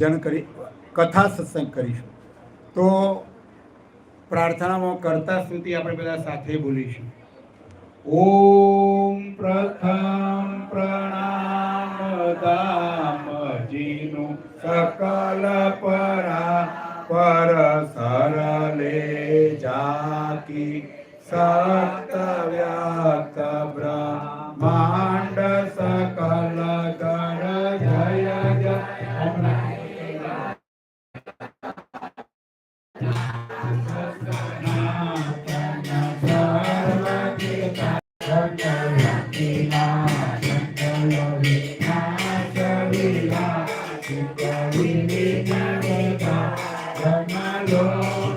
જન કરી, કથા સત્સંગ કરીશું. તો પ્રાર્થનામાં કરતા સ્તુતિ આપણે બધા સાથે બોલીશું. ઓમ પ્રથમ પ્રણામ દામજીનું સકલ પરા પર સરલે જાકી સત વ્યક્ત બ્રહ્માંડ ગણાય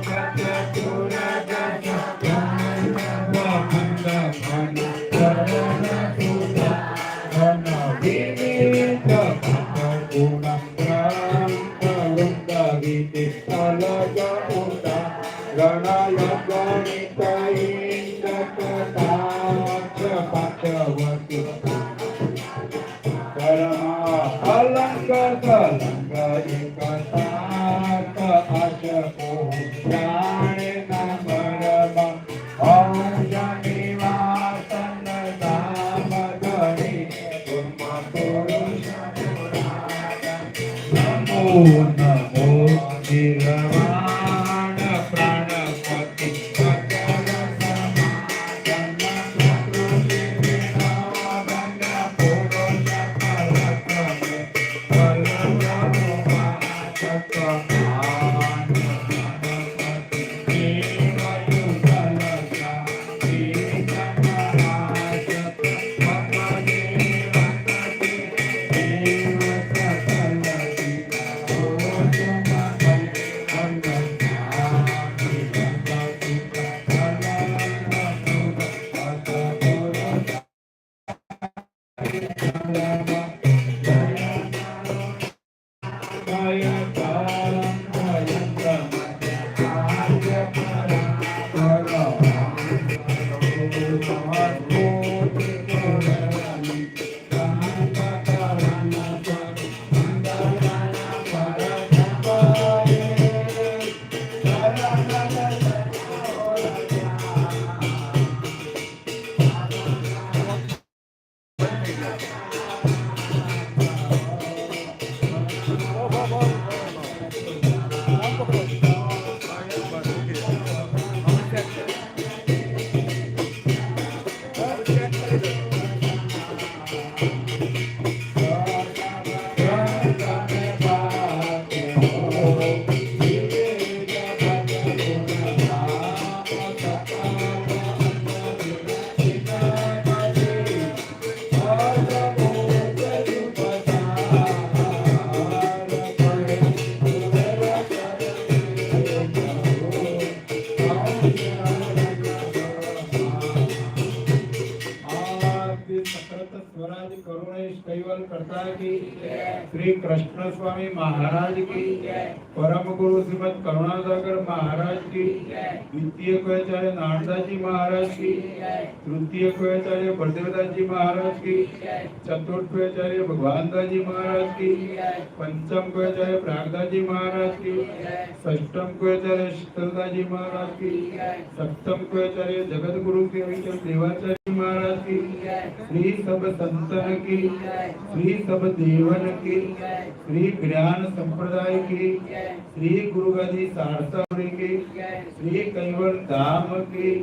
श्री कृष्ण स्वामी महाराज की परम गुरु श्रीमद करुणासागर महाराज की द्वितीय कुचार्य नारदाजी महाराज की तृतीय कुचार्य जी महाराज की चतुर्थ कुचार्य भगवानदाजी महाराज की पंचम कुवाचार्य प्रागदा जी महाराज की षष्टम शीतलदा जी महाराज की सप्तम कुवाचार्य जगत गुरु के देवाचार्य महाराज की श्री सब संतन की श्री सब देवन की श्री ज्ञान संप्रदाय की श्री गुरु गादी सारसावरी की श्री कैवल धाम की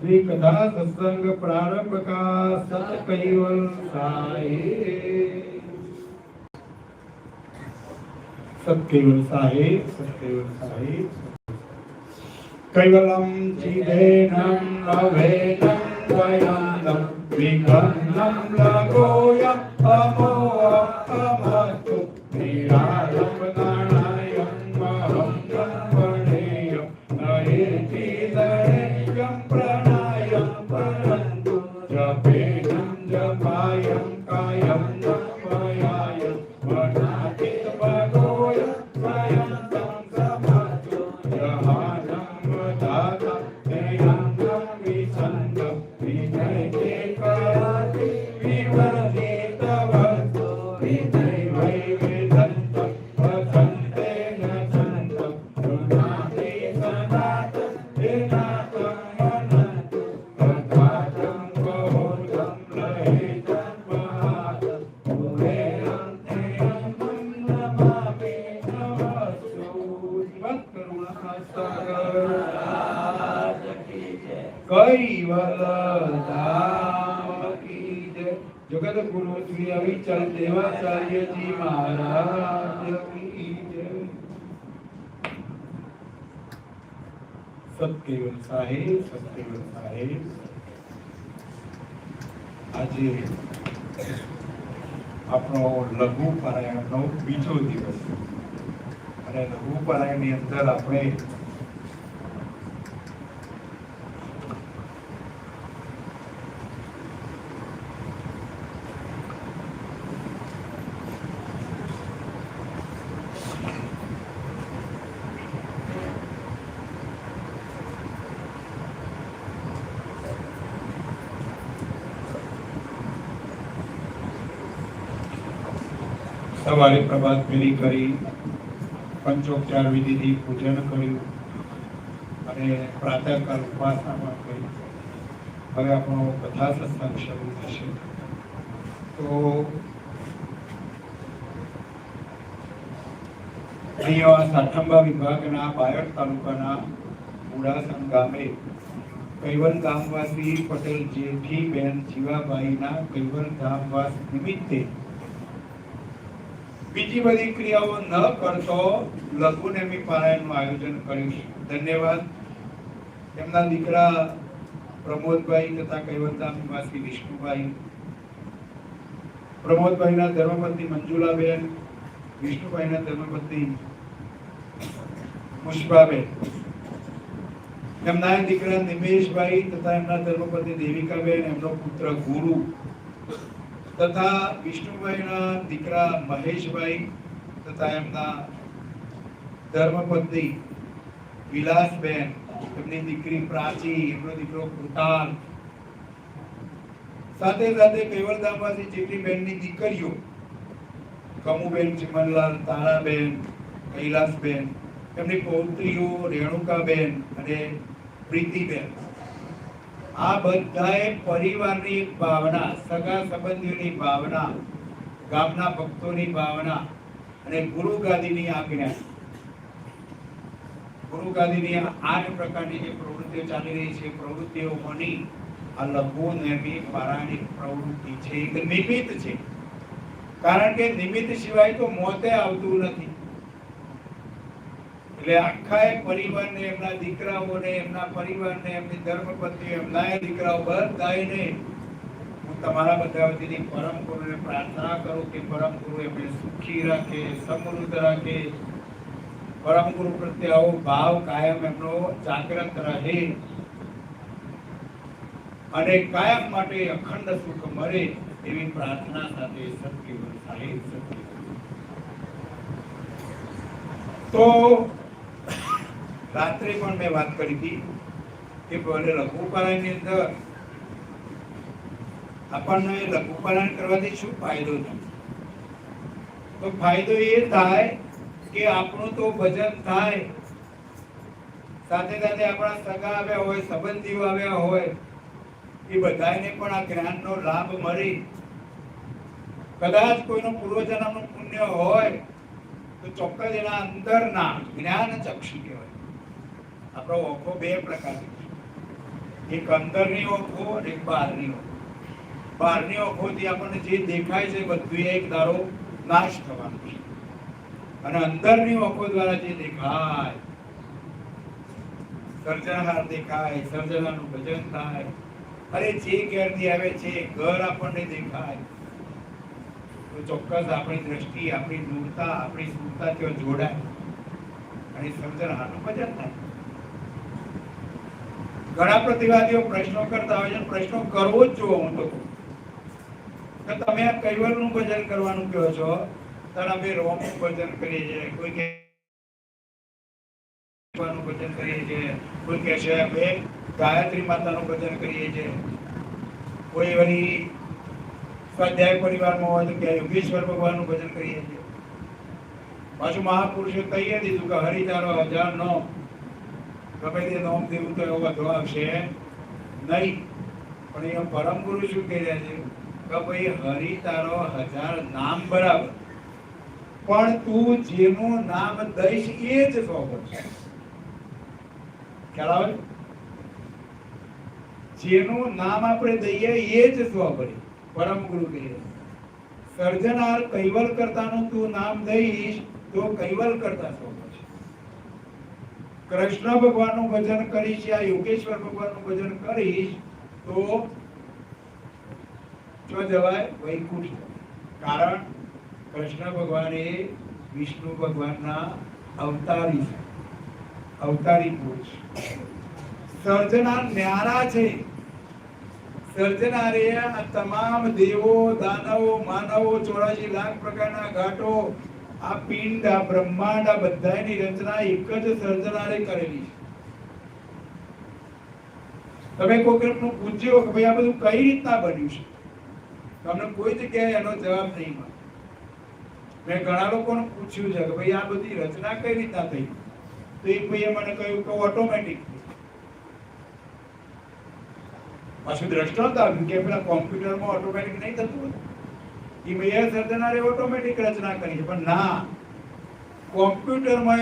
श्री कथा सत्संग प्रारंभ का सत कैवल साहे सत कैवल साहे सत कैवल साहे कैवलं चिदेनं nam Vika nam amoa amato Niralam nanam સત્કેવલ સાહેબ આજે આપણો લઘુ પારાયણનો બીજો દિવસ. અને લઘુ પારાયણની અંદર આપણે પ્રભાત ફેરી કરી પંચોપચાર વિધિથી પૂજન કર્યું અને પ્રાતઃકાલ ઉપાસના કરી હવે આપણો કથા સત્સંગ શરૂ થશે. તો અહીંયા સાઠંબા વિભાગના બાયડ તાલુકાના ઉડાસણ ગામે કૈવલ ગામવાસી પટેલ જેઠીબેન જીવાબાઈના કૈવલ ગામવાસ નિમિત્તે બીજી બધી ક્રિયાઓ ન કરતો લઘુનેમી પારાયણનું આયોજન કર્યું છે. ધન્યવાદ. એમના દીકરા પ્રમોદભાઈ તથા કૈવલધામ નિવાસી વિષ્ણુભાઈ. પ્રમોદભાઈના ધર્મપત્ની મંજુલાબેન, વિષ્ણુભાઈના ધર્મપત્ની પુષ્પાબેન. એમના દીકરા નિમેશભાઈ તથા એમના ધર્મપતિ દેવિકાબેન, એમનો પુત્ર ગુરુ. તથા વિષ્ણુભાઈના દીકરા મહેશભાઈ તથા એમના ધર્મપત્ની વિલાસબેન, એમની દીકરી પ્રાચી, એમનો દીકરો કૃતાલ. સાથે સાથે કેવળધામમાંથી જેટલી બહેનની દીકરીઓ, કમુબેન, ચિમનલાલ, તારાબેન, કૈલાસબેન, એમની પૌત્રીઓ રેણુકાબેન અને પ્રીતિબેન. આ બધાએ પરિવારની ભાવના, સગા સંબંધીઓની ભાવના, ગામના ભક્તોની ભાવના અને ગુરુ ગાદીની આજ્ઞા. ગુરુ ગાદીની આઠ પ્રકારની જે પ્રવૃત્તિઓ ચાલી રહી છે પ્રવૃત્તિઓમાંની આ લઘુ નેમી પારાયણિક પ્રવૃત્તિ છે, એક નિમિત્ત છે. કારણ કે નિમિત્ત સિવાય તો મોતે આવતું નથી. એટલે આખા પરિવારને, એમના દીકરાઓને, એમના પરિવારને, એમની ધર્મપત્ની, એમના દીકરાઓ બધાને હું તમારા બધા વતીની પરમ ગુરુને પ્રાર્થના કરું કે પરમ ગુરુ એમને સુખી રાખે, સમૃદ્ધ રાખે. પરમ ગુરુ પ્રત્યે આવો ભાવ કાયમ એમનો જાગ્રત રહે. અને કાયમ માટે અખંડ સુખ મળે એવી પ્રાર્થના સાથે સત્ય સાહેબ સત્ય તો રાત્રે પણ મેં વાત કરી હતી કે ભલે લઘુપારાયણની અંદર આપણને લઘુપારાયણ કરવાથી શું ફાયદો થાય? તો ફાયદો એ થાય કે આપણું તો ભજન થાય, સાથે સાથે આપણા સગા આવ્યા હોય, સંબંધીઓ આવ્યા હોય, એ બધાને પણ આ જ્ઞાનનો લાભ મળે. કદાચ કોઈનું પૂર્વજન્મનું પુણ્ય હોય, તો ચોક્કસ એના અંદરના જ્ઞાન ચક્ષુ કહેવાય. આપણો ઓખો બે પ્રકારની. એક અંદરની ઓખો અને એક બહારની ઓખો. બહારની ઓખોથી આપણને જે દેખાય છે બધું એક દારો નાશ થવાનો છે. અને અંદરની ઓખો દ્વારા જે દેખાય, સર્જનહાર દેખાય, સર્જનાનું ભજન થાય, અરે જે ઘેરથી આવે છે ઘર આપણને દેખાય. તો ચોક્કસ આપણી દ્રષ્ટિ, આપણી દૂરતા, આપણી સુરતા ત્યાં જોડાય. અને સર્જનહારનું ભજન થાય. ઘણા પ્રતિવાદીઓ પ્રશ્નો કરતા હોય છે પ્રશ્નો કરવો જ જોવો હું તો તમે આ કૈવલનું ભજન કરવાનું કહો છો? ત્યારે અમે રોમનું ભજન કરીએ છીએ કોઈ કે ભજન કરીએ છીએ કોઈ કહે છે અમે ગાયત્રી માતાનું ભજન કરીએ છીએ કોઈ વળી સ્વાધ્યાય પરિવારમાં હોય તો કે યોગેશ્વર ભગવાનનું ભજન કરીએ છીએ. પાછું મહાપુરુષે કહીએ દીધું કે હરિતારો હજાર નો ગમે નોમ દેવું તો એવો વધુ આવશે નહીં. પણ એ પરમ ગુરુ શું કહી રહ્યા છે? કે ભાઈ, હરિ તારો હજાર નામ બરાબર. પણ તું જેનું નામ દઈશ એ જ સો છે ખ્યાલ આવે? જેનું નામ આપણે દઈએ એ જ સ્વપરી પરમ ગુરુ કહીએ સર્જનાર કૈવલ કરતાનું તું નામ દઈશ તો કૈવલ કરતા સ્વ બનશે. કૃષ્ણ ભગવાનનું ભજન કરીશ યા યોગેશ્વર ભગવાનનું ભજન કરીશ, તો જવાય? વૈકુંઠ. કારણ કૃષ્ણ ભગવાન એ વિષ્ણુ ભગવાનના અવતારી છે. અવતારી પુરુષ સર્જનાર ન્યારા છે. સર્જનારે આ તમામ દેવો, દાનવો, માનવો, ચોરાશી લાખ પ્રકારના ઘાટો આ પિંડ, આ બ્રહ્માંડ, આ બધાની રચના એક જ સર્જનારે કરેલી છે. તમે કોઈ નું પૂછ્યો કે ભાઈ આ બધું કઈ રીતના બન્યું છે? તમને કોઈ જગ્યાએ એનો જવાબ નહીં મળે. મેં ઘણા લોકોને પૂછ્યું છે કે ભાઈ આ બધી રચના કઈ રીતના થઈ? તો એક ભાઈએ મને કહ્યું કે ઓટોમેટિક પાછું દ્રષ્ટાંત આવ્યું કે પેલા કોમ્પ્યુટરમાં ઓટોમેટિક નહીં થતું હોય એ સર્જનારે ઓટોમેટિક રચના કરી છે. પણ ના, કોમ્પ્યુટરમાં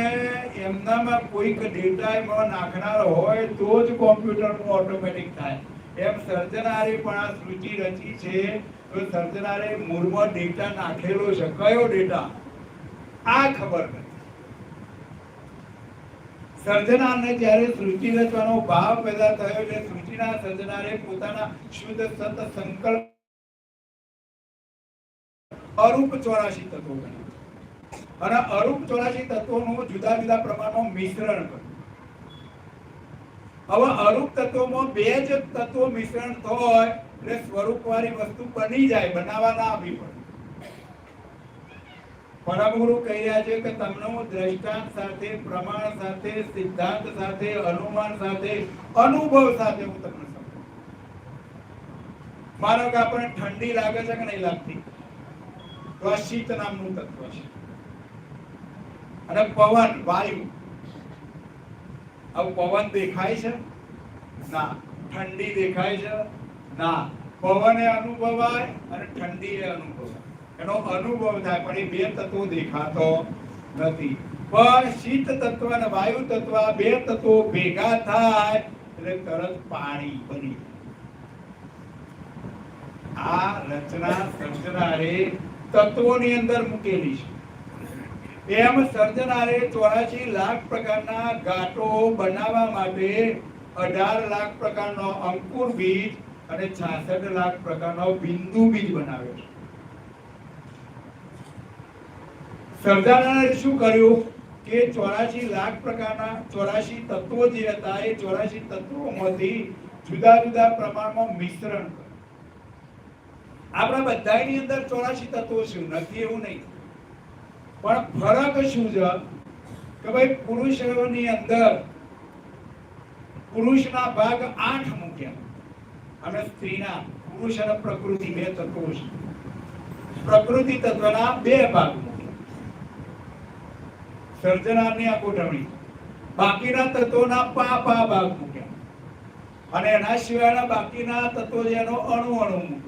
એમનામાં કોઈક ડેટા એમાં નાખનાર હોય તો જ કોમ્પ્યુટરનું ઓટોમેટિક થાય. એમ સર્જનારે પણ આ સૂચિ રચી છે. તો સર્જનારે મૂળમાં ડેટા નાખેલો છે. કયો ડેટા આ ખબર નથી. સર્જનારને જ્યારે સૃષ્ટિ રચવાનો ભાવ પેદા થયો એટલે સૃષ્ટિના સર્જનારે પોતાના શુદ્ધ સત સંકલ્પ અરૂપ ચોરાશી તત્વો ગણ્યા અને અરૂપ ચોરાશી તત્વોનું જુદા જુદા પ્રમાણમાં મિશ્રણ કર્યું. હવે અરૂપ તત્વોમાં બે જ તત્વો મિશ્રણ થાય એટલે સ્વરૂપવાળી વસ્તુ બની જાય બનાવવા ના આવી પડે પરમગુરુ કહી રહ્યા છે કે તમને હું દ્રષ્ટાંત સાથે, પ્રમાણ સાથે, સિદ્ધાંત સાથે, અનુમાન સાથે, અનુભવ સાથે હું તમને સમજાવું. માનો કે આપણને ઠંડી લાગે છે કે નહીં લાગતી? તો શીત નામનું તત્વ છે. અને પવન, વાયુ. આવું પવન દેખાય છે? ના. ઠંડી દેખાય છે? ના. પવને અનુભવાય અને ઠંડી એ અનુભવાય. એનો અનુભવ થાય, પણ એ બે તત્વો દેખાતો નથી. પણ શીત તત્વ અને વાયુ તત્વ બે તત્વો ભેગા થાય એટલે તરત પાણી બની આ રચના સર્જનારે તત્વોની અંદર મૂકેલી છે. એમ સર્જનારે ચોરાશી લાખ પ્રકારના ગાંઠો બનાવવા માટે અઢાર લાખ પ્રકારનો અંકુર બીજ અને છાસઠ લાખ પ્રકારનો બિંદુ બીજ બનાવ્યો છે. સર્જાનારે શું કર્યું કે ચોરાશી લાખ પ્રકારના ચોરાશી તત્વો જે હતા એ ચોરાશી તત્વોમાંથી જુદા જુદા પ્રમાણમાં મિશ્રણ આપણા બધાની અંદર ચોરાશી તત્વો શું નથી એવું નહીં. પણ ફરક શું છે? કે ભાઈ પુરુષોની અંદર પુરુષના ભાગ આઠ મૂક્યા. અને સ્ત્રીના પુરુષ અને પ્રકૃતિ બે તત્વો છે. પ્રકૃતિ તત્વના બે ભાગ સર્જનારની આ ગોઠવણી. બાકીના તત્વોના પા પા ભાગ મૂક્યા. અને એના સિવાયના બાકીના તત્વો જેનો અણુ અણુ મૂક્યો.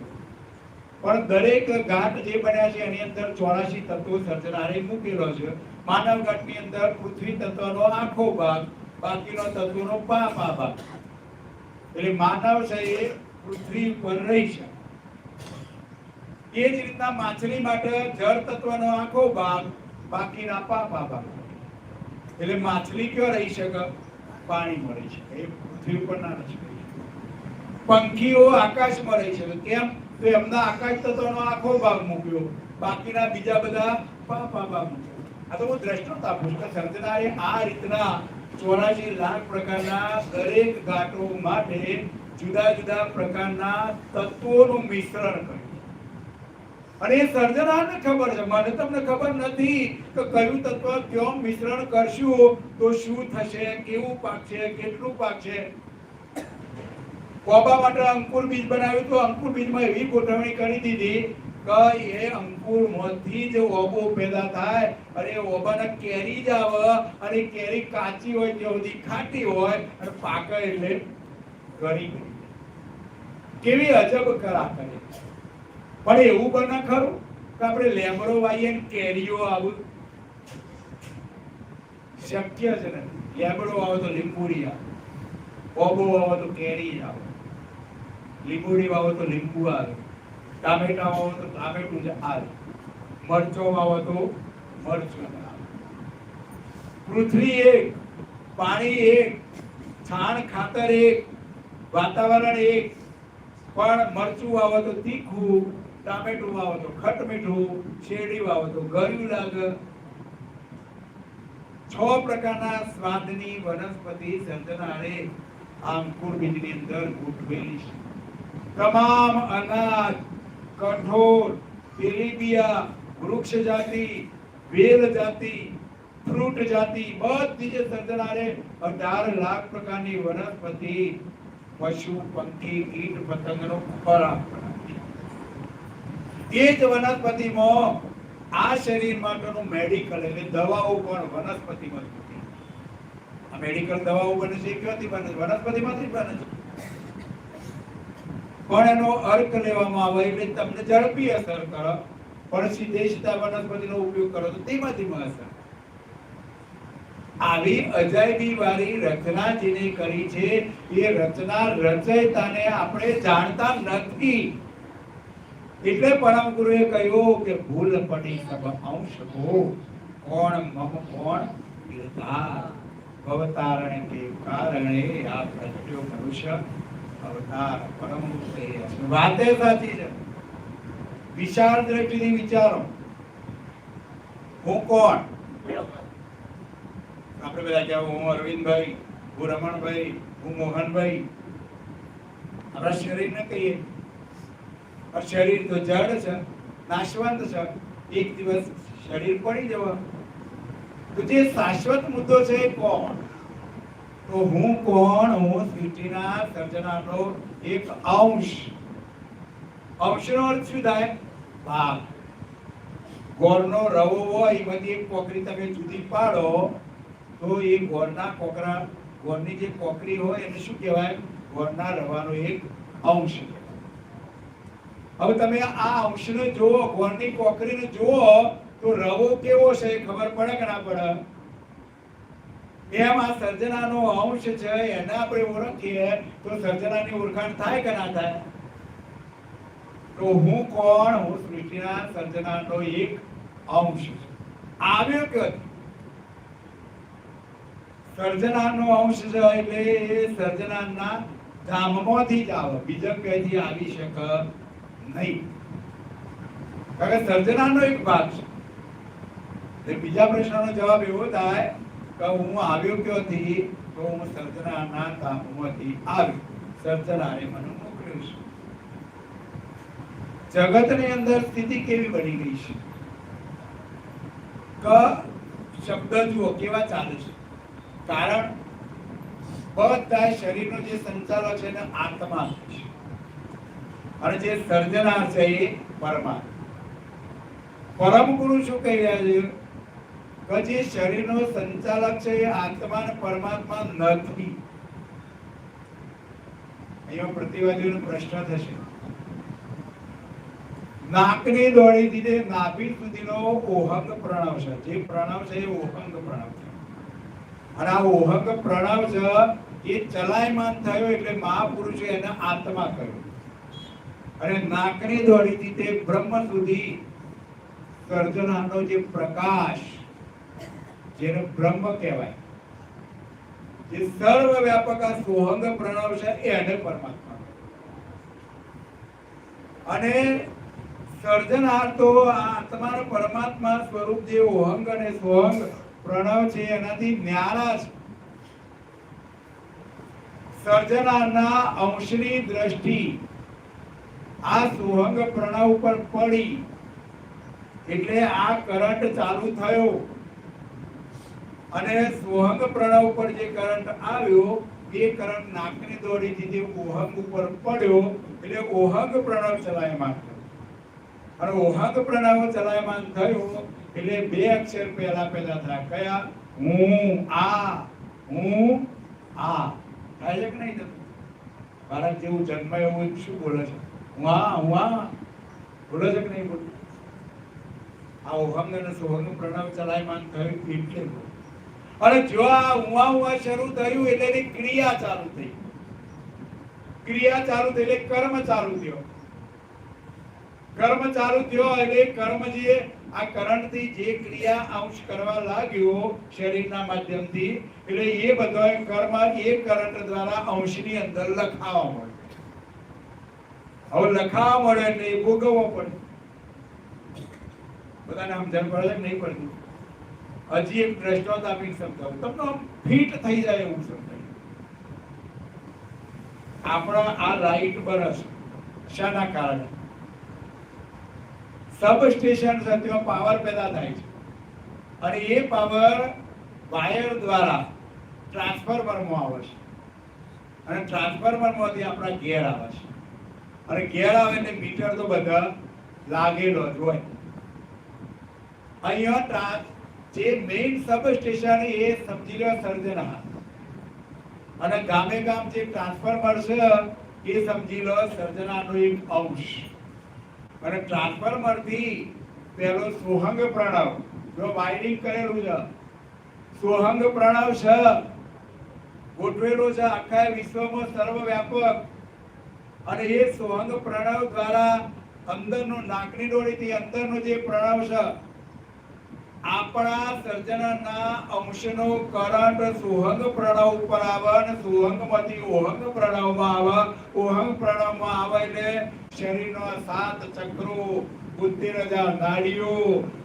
પણ દરેક ઘાટ જે બન્યા છે, એની અંદર ચોરાશી તત્વો સર્જનારે મૂકેલો છે. માનવ ઘાટની અંદર પૃથ્વી તત્વનો આખો ભાગ, બાકીનો તત્વનો પા પા ભાગ. એટલે માનવ છે એ પૃથ્વી પર રહી છે. એ જ રીતના માછલી માટે જળ તત્વનો આખો ભાગ, બાકીના પા પા ભાગ. એટલે માછલી ક્યાં રહી શકે? પાણીમાં રહી શકે એ પૃથ્વી ઉપર ના રહી શકે. પંખીઓ આકાશમાં રહી શકે. કેમ? તો એમના આકાશ તત્વનો આખો ભાગ મૂક્યો. બાકીના બીજા બધા પા પા ભાગ મૂક્યો. આ તો હું દ્રષ્ટાંત આપું છું સર્જનાએ આ રીતના ચોરાશી લાખ પ્રકારના દરેક ઘાટો માટે જુદા જુદા પ્રકારના તત્વોનું મિશ્રણ કર્યું. અને એ સર્જનાને ખબર છે. મને તમને ખબર નથી કે કયું તત્વ ક્યાં મિશ્રણ કરશું, તો શું થશે, કેવું પાકશે, કેટલું પાકશે. કોબા માટે અંકુર બીજ બનાવ્યું તો અંકુર બીજમાં એવી ગોઠવણી કરી દીધી કે એ અંકુરમાંથી જ ઓબો પેદા થાય અને ઓબાને કેરી જ આવે અને કેરી કાચી હોય, ત્યાં સુધી ખાટી હોય અને પાકે એટલે ગરી કેવી અજબ કરા કરે. પણ એવું બને ખરું કે આપણે લેમડો વાઈએ ને કેરીઓ આવું. શક્ય છે ને લેમડો આવે તો લીંબુરી આવે. ઓબો આવે તો કેરી જ આવે. લીંબુડી વાવો તો લીંબુ આવે ટામેટા વાવો તો ટામેટું જ આવે, મરચો વાવો તો મરચું પૃથ્વી એક, પાણી એક, છાણ ખાતર એક, વાતાવરણ એક, પણ મરચું વાવો તો તીખું, ટામેટું વાવો તો ખટ મીઠું શેરડી વાવો તો ગળ્યું લાગે. છ પ્રકારના સ્વાદની વનસ્પતિ સર્જનારે આમ અંકુર બીજની અંદર ગોઠવેલી છે. તમામ અનાજ, કઠોળ, તેલીબિયા, વૃક્ષ જાતિ, વેલ જાતિ, ફ્રૂટ જાતિ બધી જે સર્જનારે અઢાર લાખ પ્રકારની વનસ્પતિ, પશુ, પંખી, કીટ, પતંગનો ખોરાક. એ જ વનસ્પતિમાં આ શરીર માટેનું મેડિકલ એટલે દવાઓ પણ વનસ્પતિમાં આ મેડિકલ દવાઓ બને છે ક્યાંથી બને છે? વનસ્પતિમાંથી બને છે. પણ એનો અર્ક લેવામાં આવે એટલે તમને ઝડપી અસર કરો. પણ સીધેસીધા વનસ્પતિનો ઉપયોગ કરો તો ધીમા ધીમા અસર. આવી અજાયબી વાળી રચના જેને કરી છે, એ રચના રચયતાને આપણે જાણતા નથી. એટલે પરમ ગુરુએ કહ્યું કે ભૂલ પડી સબ અંશ હો કોણ મમ કોણ? ભવતારણ કે કારણે આ પ્રત્યો મનુષ્ય અવતાર વાતે સાચી છે. વિશાળ દ્રષ્ટિથી વિચારો. હું કોણ? આપણે બધા કહેવું હું અરવિંદભાઈ, હું રમણભાઈ, હું મોહનભાઈ. આપણા શરીરને કહીએ. શરીર તો જડ છે, નાશવંત છે. એક દિવસ શરીર પડી જવા. તો જે શાશ્વત મુદ્દો છે એ કોણ? તો હું કોણ? હું સૃષ્ટિના સર્જનાનો એક અંશ. અંશનો અર્થ શું થાય? ભાગ ગોળનો રવો હોય એમાંથી એક કોકરી તમે જુદી પાડો, તો એ ગોળના કોકરા ગોળની જે કોકરી હોય એને શું કહેવાય? ગોળના રવાનો એક અંશ હવે તમે આ અંશને જુઓ, ગોળની કોકરીને જુઓ, તો રવો કેવો છે? ખબર પડે કે ના પડે? એમ આ સર્જનાનો અંશ છે, એને આપણે ઓળખીએ તો સર્જનાની ઓળખાણ થાય કે ના થાય? તો હું કોણ? હું સૃષ્ટિના સર્જનાનો એક અંશ છું. આવ્યો કે સર્જનાનો અંશ છે એટલે એ સર્જનાના ધામમાંથી જ આવે. બીજા ક્યાંથી આવી શકે નહીં? કારણ કે સર્જનાનો એક ભાગ છે. બીજા પ્રશ્નનો જવાબ એવો થાય કે હું આવ્યો ક્યોથી તો હું સર્જનાના કામમાંથી આવ્યો સર્જનાએ મને મોકલ્યું છે. જગતની અંદર સ્થિતિ કેવી બની ગઈ છે? ક શબ્દ જુઓ, કેવા ચાલે છે? કારણ બધા શરીરનો જે સંચારો છે એને આત્મા છે. અને જે સર્જનાર છે એ પરમાત્મા. પરમ ગુરુ શું કહી રહ્યા છે? કે જે શરીરનો સંચાલક છે એ આત્મા અને પરમાત્મા નથી અહીંયા પ્રતિવાદીઓનો પ્રશ્ન થશે. નાકની દોડી દીધે નાભી સુધીનો ઓહંગ પ્રણવ છે. જે પ્રણવ છે એ ઓહંગ પ્રણવ છે. અને આ ઓહંગ પ્રણવ છે એ ચલાયમાન થયો એટલે મહાપુરુષે એને આત્મા કહ્યું. અને નાકની દોડીથી તે બ્રહ્મ સુધી સર્જનાનો જે પ્રકાશ જેને બ્રહ્મ કહેવાય. જે સર્વ વ્યાપક આ સોહંગ પ્રણવ છે એને પરમાત્મા. અને સર્જનહાર તો આ આત્મા પરમાત્મા સ્વરૂપ જે ઓહંગ અને સોહંગ પ્રણવ છે, એનાથી ન્યારા છે. સર્જનારના અંશની દ્રષ્ટિ આ સુહંગ પ્રણવ ઉપર પડી. એટલે આ કરંટ ચાલુ થયો. અને સુહંગ પ્રણવ પર જે કરંટ આવ્યો, એ કરંટ નાકની દોડીથી જે ઓહંગ ઉપર પડ્યો, એટલે ઓહંગ પ્રણવ ચલાયમાન થયો. અને ઓહંગ પ્રણવ ચલાયમાન થયો, એટલે બે અક્ષર પહેલા પહેલા થયા. કયા? હું, આ હું, આ. થાય કે નહીં થતું બાળક જેવું જન્મ એવું શું બોલે છે? હું આ હું આ. બોલે છે કે નહીં બોલે? આ ઓહંગ અને સોહંગ પ્રણવ ચલાયમાન થયું એટલે બોલે. અને જો આ ઉવા ઉવા શરૂ થયું એટલે એની ક્રિયા ચાલુ થઈ. ક્રિયા ચાલુ થઈ એટલે કર્મ ચાલુ થયો. કર્મ ચાલુ થયો એટલે કર્મ જે આ કરંટથી જે ક્રિયા અંશ કરવા લાગ્યો શરીરના માધ્યમથી, એટલે એ બધો કર્મ એ કરંટ દ્વારા અંશની અંદર લખાવા મળે. હવે લખાવા મળે એટલે એ ભોગવવો પડે. બધાને સમજણ પડે નહીં પડતી? હજી એક દ્રષ્ટાંત આપીને સમજાવું. તમને ફિટ થઈ જાય એવું સમજાય. આપણા આ લાઈટ બરસ શાના કારણે. સબ સ્ટેશન સાથેમાં પાવર પેદા થાય છે. અને એ પાવર વાયર દ્વારા ટ્રાન્સફોર્મરમાં આવે છે. અને ટ્રાન્સફોર્મરમાંથી આપણા ઘેર આવે છે. અને ઘેર આવે એટલે મીટર તો બધા લાગેલો જ હોય. અહીંયા જે મેઇન સબ એ સમજી લો સર્જના. અને ગામે ગામ જે ટ્રાન્સફોર્મર છે એ સમજી લો સર્જનાનો એક અંશ. અને ટ્રાન્સફોર્મરથી પેલો સોહંગ પ્રણવ. જો વાયરિંગ કરેલું છે. સોહંગ પ્રણવ છે. ગોઠવેલું છે આખા વિશ્વમાં સર્વવ્યાપક. અને એ સોહંગ પ્રણવ દ્વારા અંદરનું નાકની ડોળીથી અંદરનો જે પ્રણવ છે આપણા સર્જનના અંશનો કરંટ સુહંગ પ્રણવ ઉપર આવે અને સુહંગમાંથી ઓહંગ પ્રણવમાં આવે, ઓહંગ પ્રણવમાં આવે એટલે શરીરનો સાત ચક્રો બુદ્ધિ રજા નાડીઓ,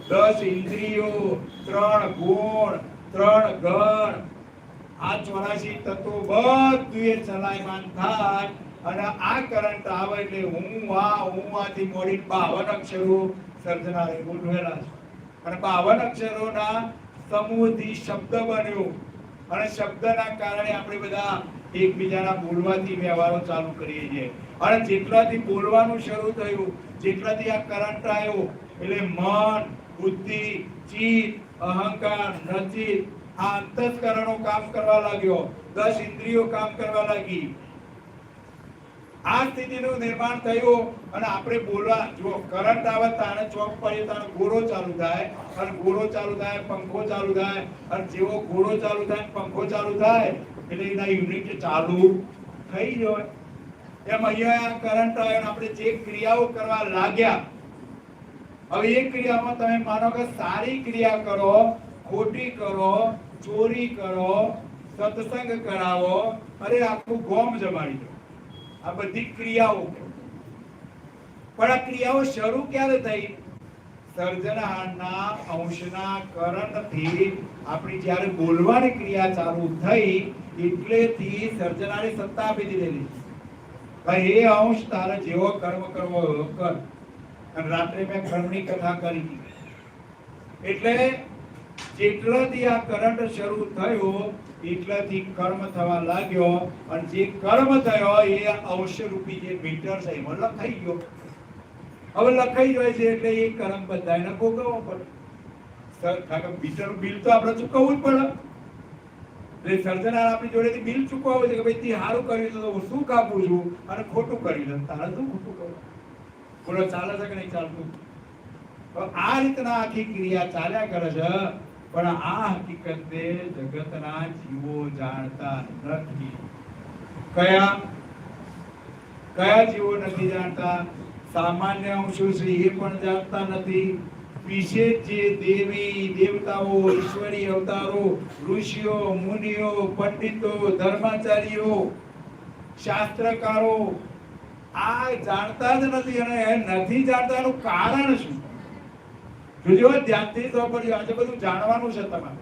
દસ ઇન્દ્રિયો, ત્રણ ગુણ ત્રણ ગણ આ ચોરાશી તત્વો બધું એ ચલાયમાન થાય અને આ કરંટ આવે એટલે હું આ, હું આથી મોડી બાવન અક્ષરો સર્જનારે ગોઠવેલા છે. અને બાવન અક્ષરોના સમૂહથી શબ્દ બન્યો. અને શબ્દના કારણે આપણે બધા એકબીજાના બોલવાથી વ્યવહારો ચાલુ કરીએ છીએ. અને જેટલાથી બોલવાનું શરૂ થયું, જેટલાથી આ કરંટ આવ્યો, એટલે મન, બુદ્ધિ ચિત્ત અહંકાર નચિત આ અંતસ્કરણો કામ કરવા લાગ્યો. દસ ઇન્દ્રિયો કામ કરવા લાગી. આ સ્થિતિનું નિર્માણ થયું અને આપણે બોલવા જો કરંટ આવે તાણે ચોક પડે, તાણે ગોળો ચાલુ થાય, અને ગોળો ચાલુ થાય, પંખો ચાલુ થાય, અને જેવો ગોળો ચાલુ થાય, પંખો ચાલુ થાય, એટલે એના યુનિટ ચાલુ થઈ જાય એમ અહીંયા કરંટ આવ્યો આપણે જે ક્રિયાઓ કરવા લાગ્યા, હવે એ ક્રિયામાં તમે માનો કે સારી ક્રિયા કરો, ખોટી કરો, ચોરી કરો, સત્સંગ કરાવો, અરે આખું ગોમ જમાડી દો. આ બધી ક્રિયાઓ. પણ આ ક્રિયાઓ શરૂ ક્યારે થઈ? સર્જનહારના અંશના કરણથી આપણી જ્યારે બોલવાની ક્રિયા ચાલુ થઈ એટલેથી સર્જનાની સત્તા આપી દીધેલી. ભાઈ, એ અંશ તારે જેવો કર્મ કરવો કર. અને રાત્રે મેં કર્મની કથા કરી. એટલે જેટલાથી આ કરંટ શરૂ થયો, એટલાથી કર્મ થવા લાગ્યો. અને જે કર્મ થયો, એ અવશ્યરૂપી જે મીટર છે, એમાં લખાઈ ગયો. હવે લખાઈ જાય છે એટલે એ કર્મ બધાને ભોગવવો પડે. મીટર, બિલ તો આપણે ચૂકવવું જ પડે. એટલે સર્જનાર આપણી જોડેથી બિલ ચૂકવવું છે કે ભાઈ, તે સારું કર્યું તો હું શું કાપું છું? અને ખોટું કર્યું દઉં તારે શું ખોટું કરું બોલો, ચાલે છે કે નહીં ચાલતું? આ રીતના આખી ક્રિયા ચાલ્યા કરે છે. પણ આ હકીકતે જગતના જીવો જાણતા નથી. કયા? કયા જીવો નથી જાણતા? સામાન્ય અંશો છે એ પણ જાણતા નથી. વિશેષ જે દેવી દેવતાઓ, ઈશ્વરી અવતારો, ઋષિઓ, મુનિઓ, પંડિતો, ધર્માચાર્યો, શાસ્ત્રકારો, આ જાણતા જ નથી અને એ નથી જાણતા એનું કારણ શું? જોજો, ધ્યાનથી પડ્યું આજે બધું જાણવાનું છે તમારે.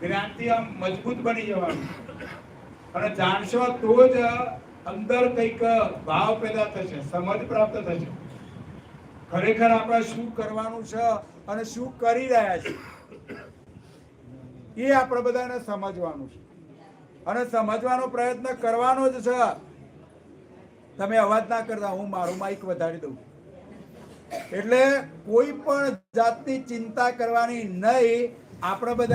જ્ઞાનથી આમ મજબૂત બની જવાનું. અને જાણશો તો જ અંદર કંઈક ભાવ પેદા થશે, સમજ પ્રાપ્ત થશે. ખરેખર આપણે શું કરવાનું છે અને શું કરી રહ્યા છે એ આપણે બધાને સમજવાનું છે. અને સમજવાનો પ્રયત્ન કરવાનો જ છે. તમે અવાજ ના કરતા, હું મારું માઇક વધારી દઉં. એટલે કોઈ પણ જાતની ચિંતા કરવાની નહીં. આપણે બધા